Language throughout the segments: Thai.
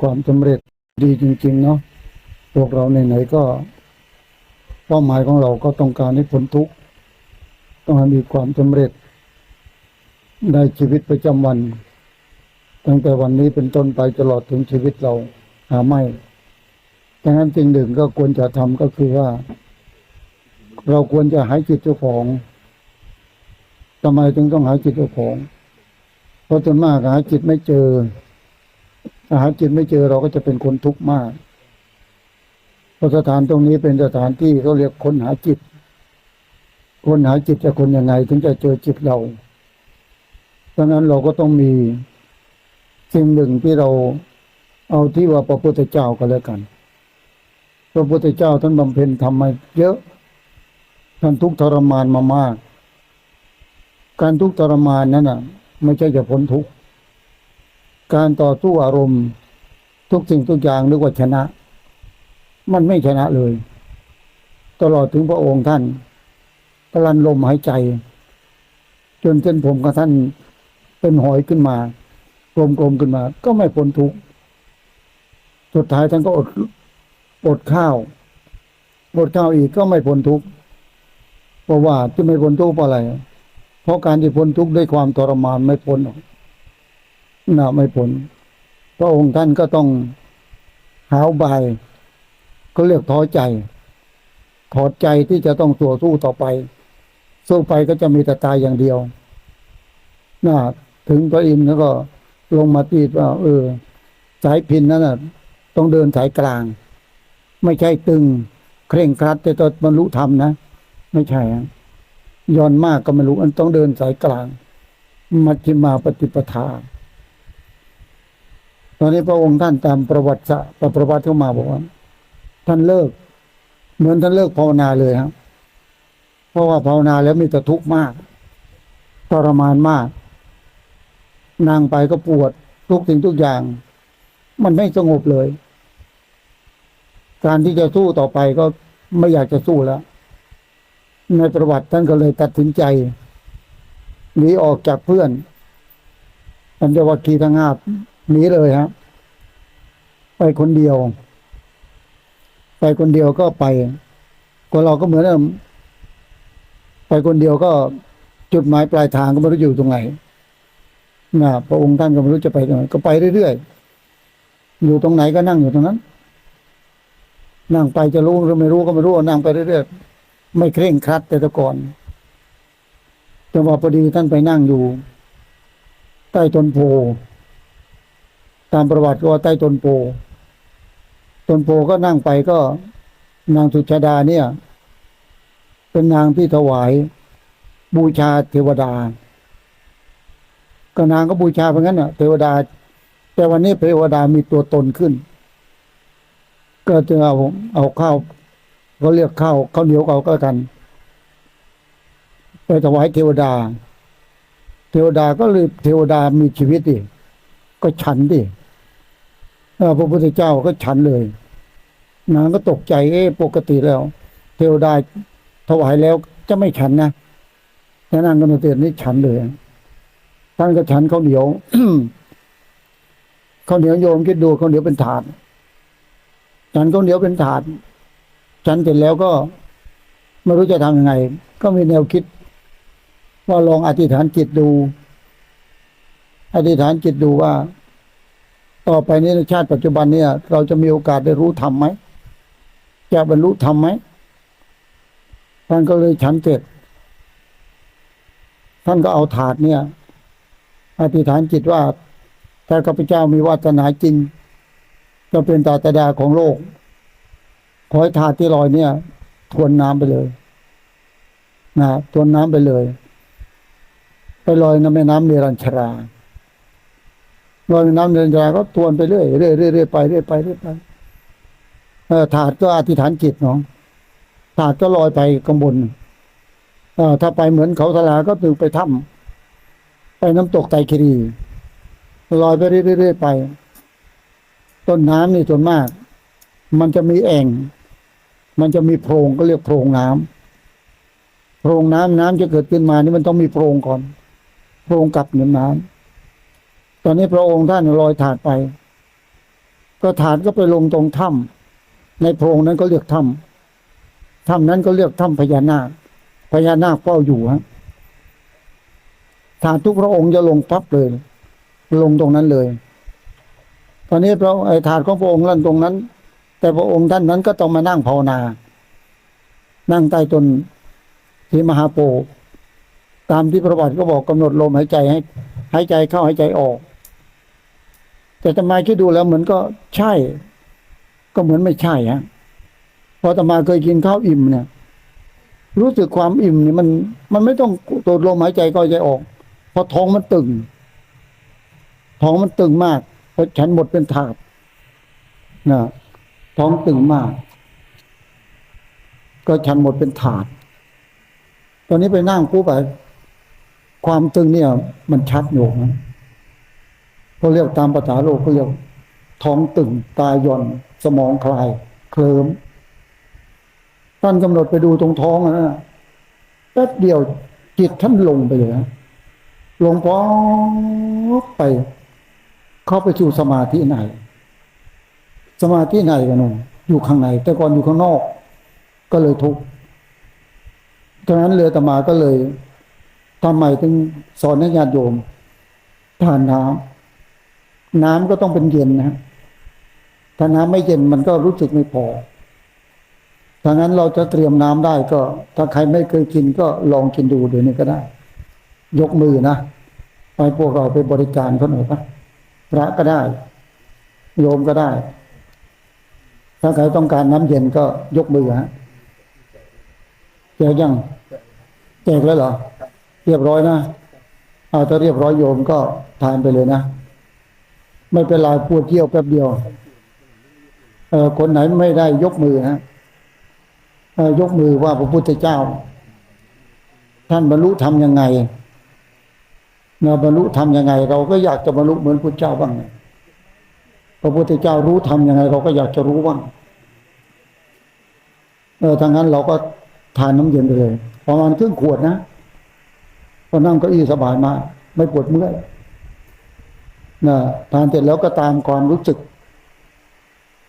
ความสำเร็จดีจริง ๆ เนาะพวกเราไหนๆก็ เป้าหมายของเราก็ต้องการให้พ้นทุกข์ต้องให้มีความสำเร็จในชีวิตประจำวัน ตั้งแต่วันนี้เป็นต้นไปตลอดถึงชีวิตเราหาไม่ดังนั้นสิ่งหนึ่งก็ควรจะทำก็คือว่า เราควรจะหายจิตเจ้าของทำไมถึงต้องหาจิตเจ้าของ เพราะส่วนมากหาจิตไม่เจอ หาจิตไม่เจอเราก็จะเป็นคนทุกข์มากเพราะสถานตรงนี้เป็นสถานที่เขาเรียกคนหาจิตคนหาจิตจะคนยังไง ถึงจะเจอจิตเราดังนั้นเราก็ต้องมีสิ่งหนึ่งที่เราเอาที่ว่าพระพุทธเจ้าก็แล้วกัน พระพุทธเจ้าท่านบำเพ็ญทำมาเยอะ ท่านทุกข์ทรมานมามาก การทุกข์ทรมานนั้นน่ะ ไม่ใช่จะพ้นทุกข์ การต่อสู้อารมณ์ ทุกสิ่งทุกอย่างนึกว่าชนะ มันไม่ชนะเลย ตลอดถึงพระองค์ท่านกลันลมหายใจ จนเส้นผมของท่านเป็นหอยขึ้นมากลมๆขึ้นมา ก็ไม่พ้นทุกข์สุดท้ายท่านก็อดอดข้าวอดข้าวอีกก็ไม่พ้นทุกข์เพราะว่าที่ไม่พ้นทุกข์เพราะอะไร เพราะการที่พ้นทุกข์ด้วยความทรมานไม่พ้นหรอก นะไม่พ้นพระองค์ท่านก็ต้องหาวบายก็เรียกท้อใจ ถอดใจที่จะต้องต่อสู้ต่อไป สู้ไปก็จะมีแต่ตายอย่างเดียวนะถึงพระอินทร์แล้วก็ลงมาตีดว่า เออ สายพินนั้นน่ะต้องเดินสายกลาง ไม่ใช่ตึง เคร่งครัดแต่ตอนบรรลุธรรมนะ ไม่ใช่ย้อนมากก็ไม่รู้มันต้องเดินสายกลาง มัชฌิมาปฏิปทา ตอนนี้พระองค์ท่านตามประวัติศาสตร์ประวัติเข้ามาบอกว่า ท่านเลิก เหมือนท่านเลิกภาวนาเลยครับ เพราะว่าภาวนาแล้วมีแต่ทุกข์มากทรมานมากนั่งไปก็ปวดทุกสิ่งทุกอย่าง มันไม่สงบเลย การที่จะสู้ต่อไปก็ไม่อยากจะสู้แล้ว ในประวัติท่านก็เลยตัดสินใจหนีออกจากเพื่อนปัญจวัคคีย์ทั้งห้า นีเลยครับไปคนเดียว ไปคนเดียวก็ไปคนเราก็เหมือนไปคนเดียวก็จุดหมายปลายทางก็ไม่รู้อยู่ตรงไหนนะพระองค์ท่านก็ไม่รู้จะไปตรงไหนก็ไปเรื่อยๆอยู่ตรงไหนก็นั่งอยู่ตรงนั้น นั่งไปจะรู้หรือไม่รู้ก็ไม่รู้นั่งไปเรื่อยๆไม่เคร่งครัดแต่แต่ก่อนแต่ว่าพอดีท่านไปนั่งอยู่ ใต้ต้นโพ ตามประวัติก็ว่าใต้ต้นโพต้นโพก็นั่งไปก็ นางสุชาดาเนี่ย เป็นนางที่ถวาย บูชาเทวดา ก็นางก็บูชาเพราะงั้นน่ะ เทวดา แต่วันนี้เทวดามีตัวตนขึ้น ก็จะเอาเอาข้าวเขาเรียกข้าวข้าวเหนียวเอาก็กันไปถวายเทวดา เทวดาก็เลยเทวดามีชีวิตดิก็ ก็ฉันดิพระพุทธเจ้าก็ฉันเลย นางก็ตกใจเอ๊ปกติแล้ว เทวดาถวายแล้วจะไม่ฉันนะแต่นางก็มาเตือนนี่ฉันเลยท่านก็ฉันข้าวเหนียวข้าวเหนียวโยมคิดดูข้าวเหนียวเป็นถาดฉันข้าวเหนียวเป็นถาดฉันเสร็จแล้วก็ไม่รู้จะทำยังไง ก็มีแนวคิด ว่าลองอธิษฐานจิตดู อธิษฐานจิตดูว่า ต่อไปนี้ในชาติปัจจุบันเนี่ย เราจะมีโอกาสได้รู้ธรรมไหมจะบรรลุธรรมไหมท่านก็เลยฉันเสร็จท่านก็เอาถาดเนี่ยอธิษฐานจิตว่าถ้าข้าพเจ้ามีวาสนาจริงจะเป็นตาตดาของโลก ขอให้ถาดที่ลอยเนี่ย ทวนน้ำไปเลยนะทวนน้ำไปเลย ไปลอยในแม่น้ำเนรัญชรา ลอยนน้ำเนรัญชราก็ทวนไปเรื่อยเรื่อยเรื่อยเรื่อยไปเรื่อยไปเรื่อยไปเออถาดก็อธิษฐานจิตเนาะถาดก็ลอยไปข้างบนเออถ้าไปเหมือนเขาสลาก็ถึงไปถ้ำไปน้ำตกไตคีรีลอยไปเรื่อยเรื่อยไป ต้นน้ำนี่ส่วนมาก มันจะมีแอ่ง มันจะมีโพรงก็เรียกโพรงน้ำโพรงน้ำน้ำจะเกิดขึ้นมานี่มันต้องมีโพรงก่อน โพรงกับเหนือน้ำ ตอนนี้พระองค์ท่านลอยถาดไป ก็ฐานก็ไปลงตรงถ้ำในโพรงนั้นก็เรียกถ้ำถ้ำนั้นก็เรียกถ้ำพญานาคพญานาคเฝ้าอยู่ฮะฐานทุกพระองค์จะลงปั๊บเลย ลงตรงนั้นเลย ตอนนี้พระไอ้ฐานของพระองค์ลั่นตรงนั้น แต่พระองค์ท่านนั้นก็ต้องมานั่งภาวนา นั่งใต้ต้นที่มหาโพตามที่ประวัติก็บอกกำหนดลมหายใจให้หายใจเข้าหายใจออก แต่ตมาคิดดูแล้วเหมือนก็ใช่ ก็เหมือนไม่ใช่ฮะพราะตมาเคยกินข้าวอิ่มเนี่ย รู้สึกความอิ่มนี่มัน มันไม่ต้องตดลมหายใจเข้าหายใจออกพราะท้องมันตึง ท้องมันตึงมากเพราะฉันหมดเป็นถาดนะท้องตึงมาก ก็ฉันหมดเป็นถาด ตอนนี้ไปนั่งปุ๊บไปความตึงเนี่ย มันชัดอยู่นะ เขาเรียกตามภาษาโลกเขาเรียกท้องตึงตาย่อนสมองคลาย เคลิมท่านกำหนดไปดูตรงท้องนะแป๊บเดียวจิตท่านลงไปเลยนะลงป๊อไป เข้าไปสู่สมาธิไหน สมาธิไหนกันนงอยู่ข้างใน แต่ก่อนอยู่ข้างนอก ก็เลยทุกข์ฉะนั้นเรือตมาก็เลยทำไมถึงสอนให้ญาติโยมทานน้ำ น้ำก็ต้องเป็นเย็นนะ ถ้าน้ำไม่เย็นมันก็รู้สึกไม่พอถ้างั้นเราจะเตรียมน้ำได้ก็ ถ้าใครไม่เคยกินก็ลองกินดูเดี๋ยวนี้ก็ได้ ยกมือนะไปพวกเราไปบริการเขาหน่อยปะพระก็ได้ โยมก็ได้ ถ้าใครต้องการน้ำเย็นก็ยกมือฮะแจกยังแจกแล้วเหรอ เรียบร้อยนะเอาถ้าเรียบร้อยโยมก็ทานไปเลยนะ ไม่เป็นไรปวดเที่ยวแป๊บเดียว เออคนไหนไม่ได้ยกมือนะเออยกมือว่าพระพุทธเจ้า ท่านบรรลุทำยังไงเราบรรลุทำยังไง เราก็อยากจะบรรลุเหมือนพุทธเจ้าบ้างพระพุทธเจ้ารู้ทำยังไง เราก็อยากจะรู้บ้างเออทางนั้นเราก็ทานน้ำเย็นไปเลยประมาณครึ่งขวดนะพอนั่งเก็อี้สบายมากไม่ปวดเมื่อย นะทานเสร็จแล้วก็ตามความรู้สึก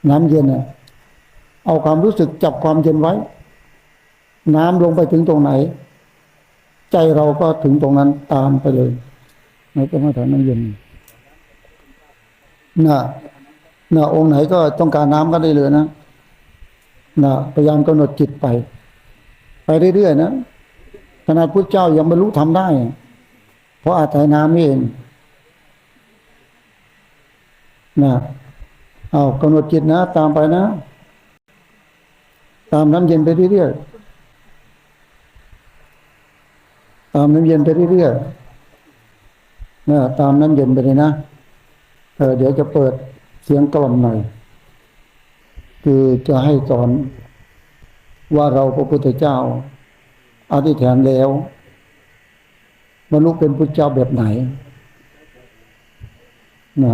น้ำเย็นนี่ยเอาความรู้สึกจับความเย็นไว้ น้ำลงไปถึงตรงไหน ใจเราก็ถึงตรงนั้นตามไปเลยไม่ต้องมาถามน้ำเย็นนะนะองค์ไหนก็ต้องการน้ำก็ได้เลยนะนะพยายามกำหนดจิตไป ไปเรื่อยๆนะขนาดพุทธเจ้ายังบรรลุทำได้ เพราะอาศัยน้ำนี่เอง นะเอากำหนดจิตนะ ตามไปนะ ตามน้ำเย็นไปเรื่อยๆตามน้ำเย็นไปเรื่อยๆนะตามน้ำเย็นไปเลยนะเออเดี๋ยวจะเปิดเสียงกล่อมหน่อยคือจะให้สอนว่าเราพระพุทธเจ้าอธิษฐานแล้วบรรลุเป็นพุทธเจ้าแบบไหนนะ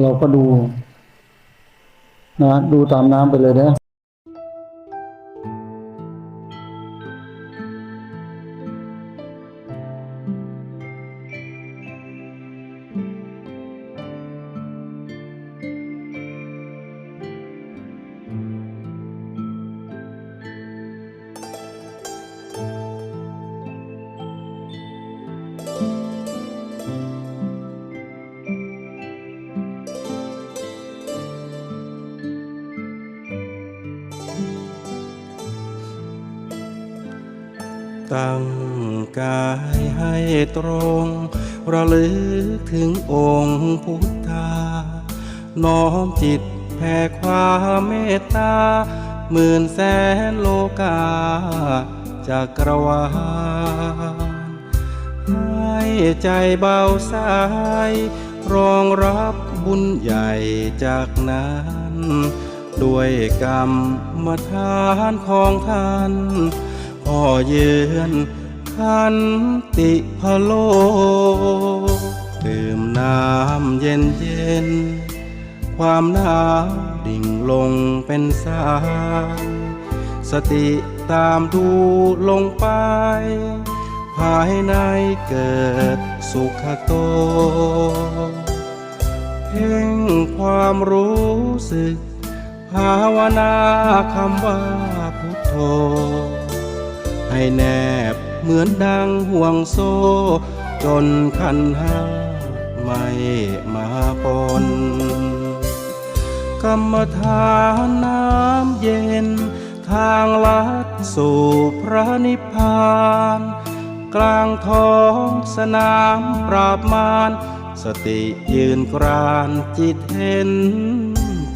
เราก็ดูนะดูตามน้ำไปเลยนะ ตั้งกายให้ตรง ระลึกถึงองค์พุทธา น้อมจิตแผ่ความเมตตาหมื่นแสนโลกาจากกรวาลให้ใจเบาสาย รองรับบุญใหญ่จากนั้น ด้วยกรรมฐานของท่าน พ่อเยือนขันติพะโลดื่มน้ำเย็นเย็น ความหนาวดิ่งลงเป็นสายสติตามดูลงไปภภายในเกิดสุขโต เพ่งความรู้สึก ภาวนาคำว่าพุทโธ ให้แนบเหมือนดังห่วงโซ่ จนขันห้าไม่มาปน กรรมฐานน้ำเย็น ทางลัดสู่พระนิพพาน กลางท้องสนามปราบมารสติยืนกรานจิตเห็น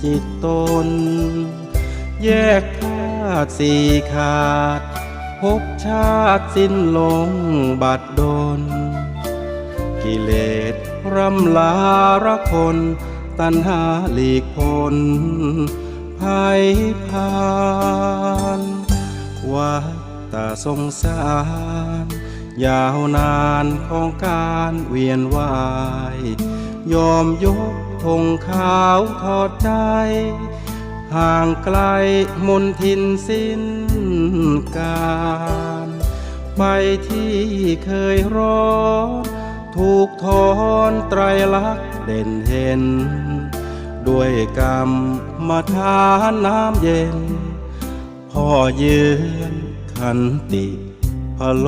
จิตตน แยกธาตุสี่ขาด ภพชาติสิ้นลงบัดดล กิเลสรำลาระคน ตัณหาหลีกพ้นภัยพานวัฏตาสงสาร ยาวนานของการเวียนว่าย ยอมยกธงขาวทอดใจ ห่างไกลมนทินสิ้น การไปที่เคยร้อนถูกทอนไตรลักษณ์เด่นเห็น ด้วยกรรมมาทานน้ำเย็น พ่อเยือนขันติพะโล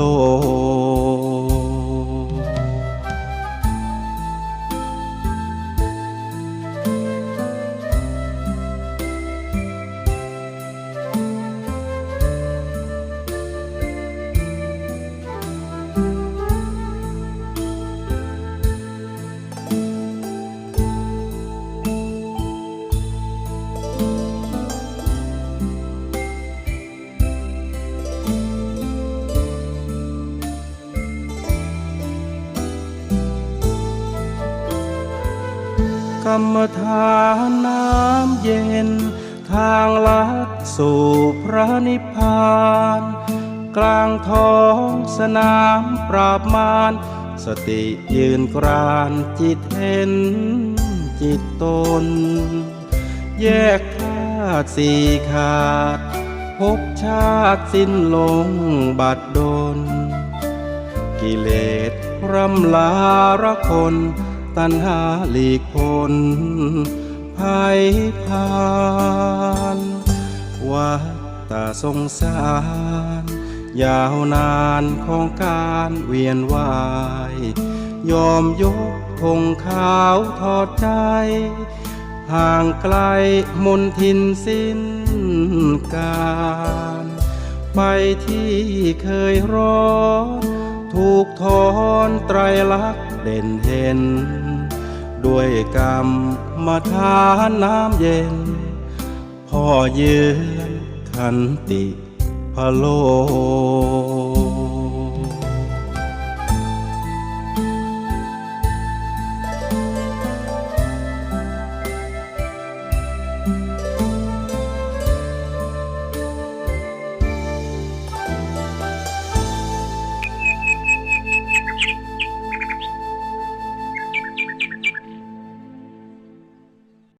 รมฐานน้ำเย็น ทางลัดสู่พระนิพพาน กลางท้องสนามปราบมารสติยืนกรานจิตเห็นจิตตน แยกธาตุสี่ขาดภพชาติสิ้นลงบัดดลกิเลสรำลาระคน ตัณหาหลีกพ้นภัยพานวัฏตาสงสาร ยาวนานของการเวียนวาย ยอมยกธงขาวทอดใจ ห่างไกลมนทินสิ้นการไปที่เคยร้อน ถูกทอนไตรลักษณ์เด่นเห็น ด้วยกรรมมาทานน้ำเย็น พ่อเยือนขันติพะโล